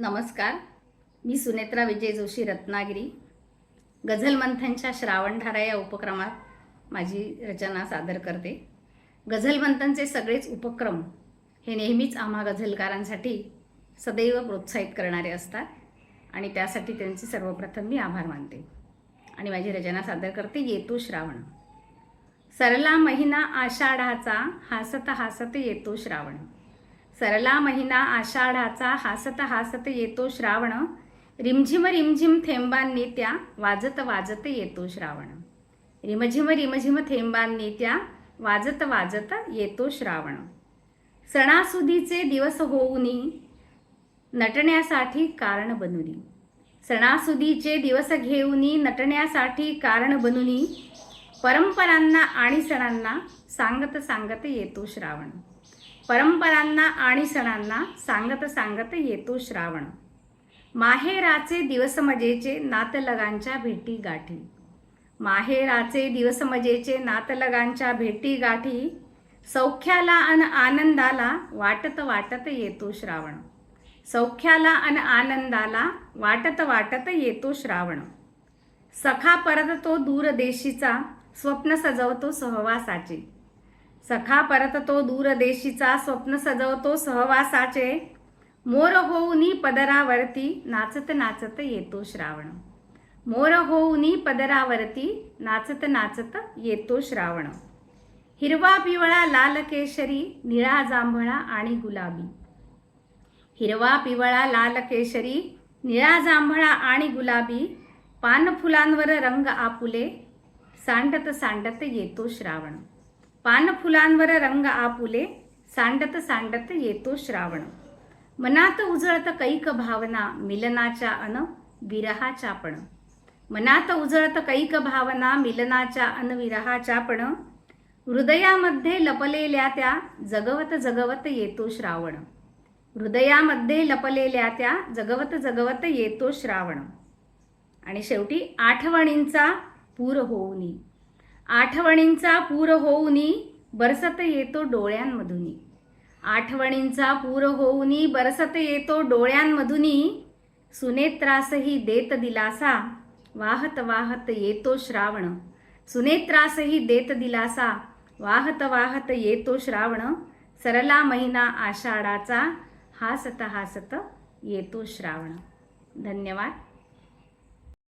नमस्कार. मी सुनेत्रा विजय जोशी रत्नागिरी. गझल मंथनच्या श्रावणधारा या उपक्रमात माझी रचना सादर करते. गझल मंथनचे सगळेच उपक्रम हे नेहमीच आम्हा गझलकारांसाठी सदैव प्रोत्साहित करणारे असतात आणि त्यासाठी त्यांचे सर्वप्रथम मी आभार मानते. आणि माझी रचना सादर करते येतो श्रावण. सरला महिना आषाढाचा हासत हासत येतो श्रावण. सरला महिना आषाढाचा हासत हासत येतो श्रावण. रिमझिम रिमझिम थेंबांनी त्या वाजत वाजत येतो श्रावण. रिमझिम रिमझिम थेंबांनी त्या वाजत वाजत येतो श्रावण. सणासुदीचे दिवस होऊनी नटण्यासाठी कारण बनुनी. सणासुदीचे दिवस घेऊनी नटण्यासाठी कारण बनुनी. परंपरांना आणि सणांना सांगत सांगत येतो श्रावण. परंपरांना आणि सणांना सांगत सांगत येतो श्रावण. माहेराचे दिवस मजेचे नातलगांच्या भेटी गाठी. माहेराचे दिवस मजेचे नातलगांच्या भेटी गाठी. सौख्याला अन आनंदाला वाटत वाटत येतो श्रावण. सौख्याला अन आनंदाला वाटत वाटत येतो श्रावण. सखा परततो दूरदेशीचा स्वप्न सजवतो सहवासाचे. सखा परत तो दूरदेशीचा स्वप्न सजवतो सहवासाचे. मोर होऊनी पदरावरती नाचत नाचत येतो श्रावण. मोर होऊनी पदरावरती नाचत नाचत येतो श्रावण. हिरवा पिवळा लाल केशरी निळा जांभळा आणि गुलाबी. हिरवा पिवळा लाल केशरी निळा जांभळा आणि गुलाबी पानफुलांवर रंग आपुले सांडत सांडत येतो श्रावण. पानफुलांवर रंग आपुले सांडत सांडत येतो श्रावण. मनात उजळत कैक भावना मिलनाच्या अन विरहाच्या पण. मनात उजळत कैक भावना मिलनाच्या अन विरहाच्या पण. हृदयामध्ये लपलेल्या त्या जगवत जगवत येतो श्रावण. हृदयामध्ये लपलेल्या त्या जगवत जगवत येतो श्रावण. आणि शेवटी आठवणींचा पूर होऊनी. आठवणींचा पूर होऊनी बरसत येतो डोळ्यांमधुनी. आठवणींचा पूर होऊनी बरसत येतो डोळ्यांमधुनी. सुनेत्रासही देत दिलासा वाहत वाहत येतो श्रावण. सुनेत्रासही देत दिलासा वाहत वाहत येतो श्रावण. सरला महिना आषाढाचा हासत हासत येतो श्रावण. धन्यवाद.